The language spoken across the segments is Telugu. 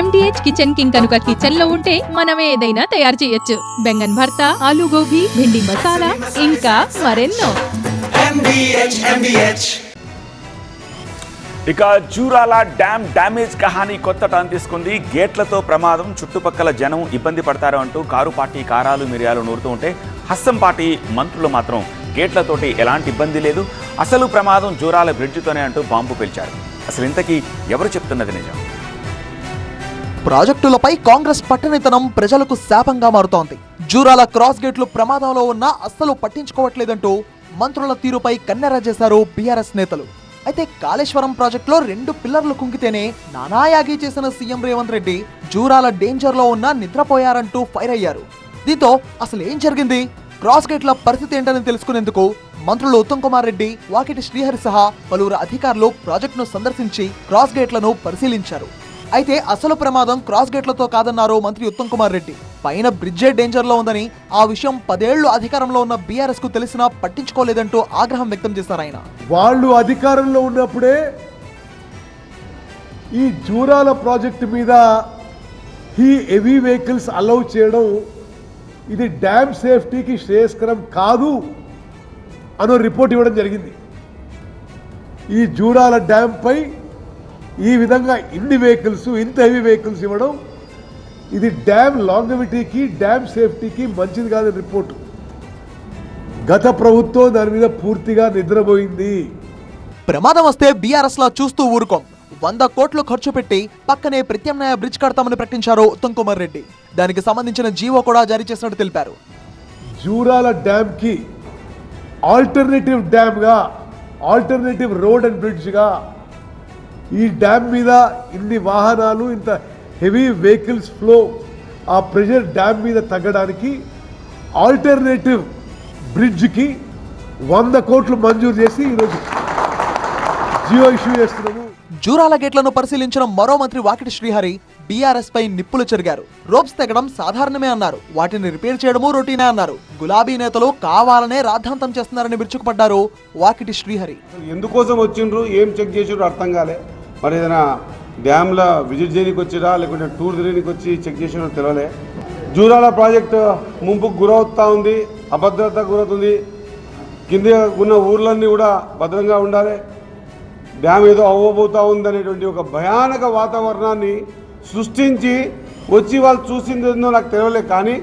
ఎండిహెచ్ కిచెన్ కింగ్ కనుక కిచెన్లో ఉంటే మనం ఏదైనా తయారు చేయొచ్చు. బెంగన్ భర్త ఆలు గోబీ భిండి మసాలా ఇంకా మరెన్నో. MDH, MDH. ఇక జూరాల డ్యామ్ డ్యామేజ్ కహాని కొత్త టర్న్ తీసుకుంది. గేట్లతో ప్రమాదం చుట్టుపక్కల జనం ఇబ్బంది పడతారు అంటూ కారు పార్టీ కారాలు మిరియాలు నూరుతూ ఉంటే హస్తం పార్టీ మంత్రులు మాత్రం గేట్లతోటి ఎలాంటి ఇబ్బంది లేదు. అసలు ప్రమాదం జూరాల బ్రిడ్జితోనే అంటూ బాంబు పేల్చారు. అసలు ఇంతకీ ఎవరు చెప్తున్నది నిజం? ప్రాజెక్టులపై కాంగ్రెస్ పట్టణితనం ప్రజలకు శాపంగా మారుతోంది. జూరాల క్రాస్ గేట్లు ప్రమాదంలో ఉన్నా అస్సలు పట్టించుకోవట్లేదంటూ మంత్రుల తీరుపై కన్నెర చేశారు బీఆర్ఎస్ నేతలు. అయితే కాళేశ్వరం ప్రాజెక్టులో రెండు పిల్లర్లు కుంగితేనే నానాయాగి చేసిన సీఎం రేవంత్ రెడ్డి జూరాల డేంజర్లో నిద్రపోయారంటూ ఫైర్ అయ్యారు. దీంతో అసలు ఏం జరిగింది? క్రాస్ గేట్ల పరిస్థితి ఏంటని తెలుసుకునేందుకు మంత్రులు ఉత్తమ్ కుమార్ రెడ్డి వాకిటి శ్రీహరి సహా పలువురు అధికారులు ప్రాజెక్టును సందర్శించి క్రాస్ గేట్లను పరిశీలించారు. అయితే అసలు ప్రమాదం క్రాస్ గేట్లతో కాదన్నారు మంత్రి ఉత్తమ్ కుమార్ రెడ్డి. పైన బ్రిడ్జే డేంజర్లో ఉందని ఆ విషయం పదేళ్ళు అధికారంలో ఉన్న బీఆర్ఎస్కు తెలిసినా పట్టించుకోలేదంటూ ఆగ్రహం వ్యక్తం చేశారు ఆయన. వాళ్ళు అధికారంలో ఉన్నప్పుడే ఈ జూరాల ప్రాజెక్టు మీద ఈ హెవీ వెహికల్స్ అలౌ చేయడం ఇది డ్యామ్ సేఫ్టీకి శ్రేయస్కరం కాదు అనో రిపోర్ట్ ఇవ్వడం జరిగింది. ఈ జూరాల డ్యామ్ పై ఈ విధంగా ఇన్ని వెహికల్స్ ఇంత హెవీ వెహికల్స్ ఇవ్వడం ఇది డ్యామ్ లాంగవిటీకి డ్యామ్ సేఫ్టీకి మంచిది కాదని రిపోర్టు గత ప్రభుత్వం దాని మీద పూర్తిగా నిద్రపోయింది. ప్రమాదం వస్తే బీఆర్ఎస్ లా చూస్తూ ఊరుకోం. వంద కోట్లు ఖర్చు పెట్టి పక్కనే ప్రత్యామ్నాయ బ్రిడ్జ్ కడతామని ప్రకటించారు ఉత్తమ్ కుమార్ రెడ్డి. దానికి సంబంధించిన జీవో కూడా జారీ చేసినట్టు తెలిపారు. జూరాల డ్యామ్కి ఆల్టర్నేటివ్ డ్యామ్గా ఆల్టర్నేటివ్ రోడ్ అండ్ బ్రిడ్జ్గా ఈ డ్యామ్ మీద ఇన్ని వాహనాలు ఇంత హెవీ వెహికల్స్ ఫ్లో ఆ ప్రెషర్ డ్యామ్ మీద తగ్గడానికి ఆల్టర్నేటివ్ బ్రిడ్జ్కి వంద కోట్లు మంజూరు చేసి ఈరోజు జియో ఇష్యూ చేస్తున్నాము. జూరాల గేట్లను పరిశీలించిన మరో మంత్రి వాకిటి శ్రీహరి బీఆర్ఎస్ పై నిప్పులు చెరిగారు. రోప్స్ తెగడం సాధారణమే అన్నారు. వాటిని రిపేర్ చేయడము రొటీనే అన్నారు. గులాబీ నేతలు కావాలనే రాద్ధాంతం చేస్తున్నారని విరుచుకుపడ్డారు వాకిటి శ్రీహరి. ఎందుకోసం వచ్చిండ్రు? ఏం చెక్ చేసిండ్రు అర్థం కాలే. మరి ఏదైనా డ్యామ్లో విజిట్ చేయడానికి వచ్చిరా? లేకుంటే టూర్ తిరగడానికి వచ్చి చెక్ చేసినా తెలియలే జూరాల ప్రాజెక్ట్ ముంపుకు గురవుతూ ఉంది అభద్రత గురవుతుంది. కింద ఉన్న ఊర్లన్నీ కూడా భద్రంగా ఉండాలి. డ్యామ్ ఏదో అవ్వబోతా ఉందనేటువంటి ఒక భయానక వాతావరణాన్ని సృష్టించి వచ్చి వాళ్ళు చూసింది ఏందో నాకు తెలియలే కానీ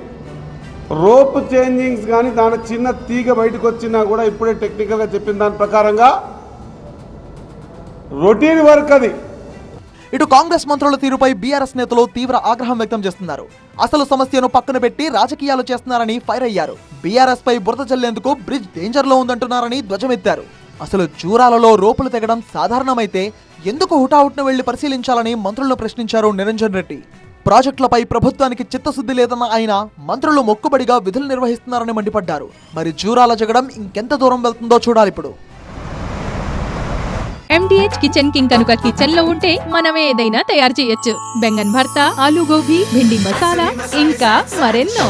రోప్ చేంజింగ్స్ కానీ దాని చిన్న తీగ బయటకు వచ్చినా కూడా ఇప్పుడే టెక్నికల్గా చెప్పిన దాని ప్రకారంగా రొటీన్ వర్క్ అది. ఇటు కాంగ్రెస్ మంత్రుల తీరుపై బీఆర్ఎస్ నేతలు తీవ్ర ఆగ్రహం వ్యక్తం చేస్తున్నారు. అసలు సమస్యను పక్కన పెట్టి రాజకీయాలు చేస్తున్నారని ఫైర్ అయ్యారు. బీఆర్ఎస్ పై బురద చల్లేందుకు బ్రిడ్జ్ డేంజర్లో ఉందంటున్నారని ధ్వజమెత్తారు. అసలు జూరాలలో రోపులు తెగడం సాధారణమైతే ఎందుకు హుటాహుట్న వెళ్ళి పరిశీలించాలని మంత్రులను ప్రశ్నించారు నిరంజన్ రెడ్డి. ప్రాజెక్టులపై ప్రభుత్వానికి చిత్తశుద్ధి లేదన్న ఆయన మంత్రులు మొక్కుబడిగా విధులు నిర్వహిస్తున్నారని మండిపడ్డారు. మరి జూరాల జగడం ఇంకెంత దూరం వెళ్తుందో చూడాలిప్పుడు. ఎండిహెచ్ కిచెన్ కింగ్ కనుక కిచెన్లో ఉంటే మనం ఏదైనా తయారు చేయొచ్చు. బెంగన్ భర్త ఆలు గోబీ భిండి మసాలా ఇంకా మరెన్నో.